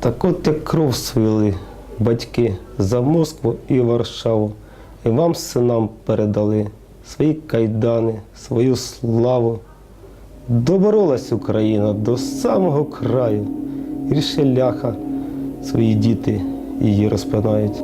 Так от як кров свили батьки за Москву і Варшаву, і вам, синам, передали свої кайдани, свою славу. Доборолась Україна до самого краю, і ще ляха свої діти її розпинають.